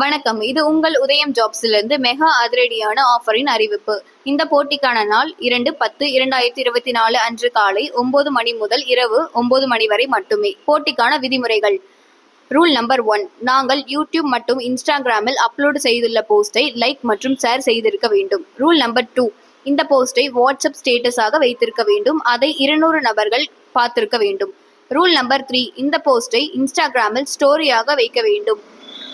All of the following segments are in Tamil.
வணக்கம். இது உங்கள் உதயம் ஜாப்ஸிலிருந்து மிக அதிரடியான ஆஃபரின் அறிவிப்பு. இந்த போட்டிக்கான நாள் இரண்டு பத்து இரண்டாயிரத்தி இருபத்தி நாலு அன்று காலை ஒன்பது மணி முதல் இரவு ஒன்பது மணி வரை மட்டுமே. போட்டிக்கான விதிமுறைகள். ரூல் நம்பர் ஒன் நாங்கள் யூடியூப் மற்றும் இன்ஸ்டாகிராமில் அப்லோடு செய்துள்ள போஸ்டை லைக் மற்றும் ஷேர் செய்திருக்க வேண்டும். ரூல் நம்பர் டூ இந்த போஸ்டை வாட்ஸ்அப் ஸ்டேட்டஸாக வைத்திருக்க வேண்டும். அதை இருநூறு நபர்கள் பார்த்திருக்க வேண்டும். ரூல் நம்பர் த்ரீ இந்த போஸ்டை இன்ஸ்டாகிராமில் ஸ்டோரியாக வைக்க வேண்டும்.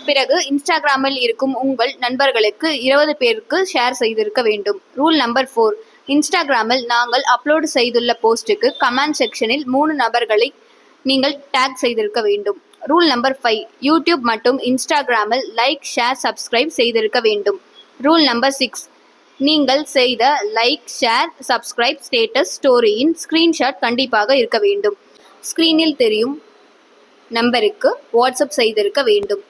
பிறகு இன்ஸ்டாகிராமில் இருக்கும் உங்கள் நண்பர்களுக்கு இருபது பேருக்கு ஷேர் செய்திருக்க வேண்டும். ரூல் நம்பர் ஃபோர் இன்ஸ்டாகிராமில் நாங்கள் அப்லோடு செய்துள்ள போஸ்ட்டுக்கு கமெண்ட் செக்ஷனில் மூணு நபர்களை நீங்கள் டேக் செய்திருக்க வேண்டும். ரூல் நம்பர் ஃபைவ் யூடியூப் மற்றும் இன்ஸ்டாகிராமில் லைக் ஷேர் சப்ஸ்கிரைப் செய்திருக்க வேண்டும். ரூல் நம்பர் சிக்ஸ் நீங்கள் செய்த லைக் ஷேர் சப்ஸ்கிரைப் ஸ்டேட்டஸ் ஸ்டோரியின் ஸ்க்ரீன்ஷாட் கண்டிப்பாக இருக்க வேண்டும். ஸ்க்ரீனில் தெரியும் நம்பருக்கு வாட்ஸ்அப் செய்திருக்க வேண்டும்.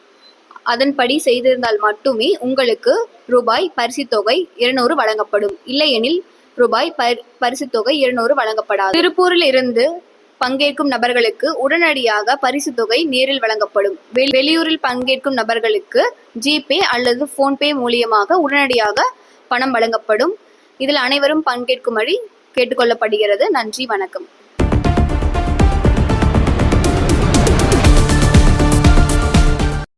அதன்படி செய்திருந்தால் மட்டுமே உங்களுக்கு ரூபாய் பரிசுத்தொகை இருநூறு வழங்கப்படும். இல்லையெனில் ரூபாய் பர் தொகை இருநூறு வழங்கப்படாது. திருப்பூரில் இருந்து பங்கேற்கும் நபர்களுக்கு உடனடியாக பரிசு தொகை நேரில் வழங்கப்படும். வெளியூரில் பங்கேற்கும் நபர்களுக்கு ஜிபே அல்லது ஃபோன்பே மூலியமாக உடனடியாக பணம் வழங்கப்படும். இதில் அனைவரும் பங்கேற்கும்படி கேட்டுக்கொள்ளப்படுகிறது. நன்றி வணக்கம்.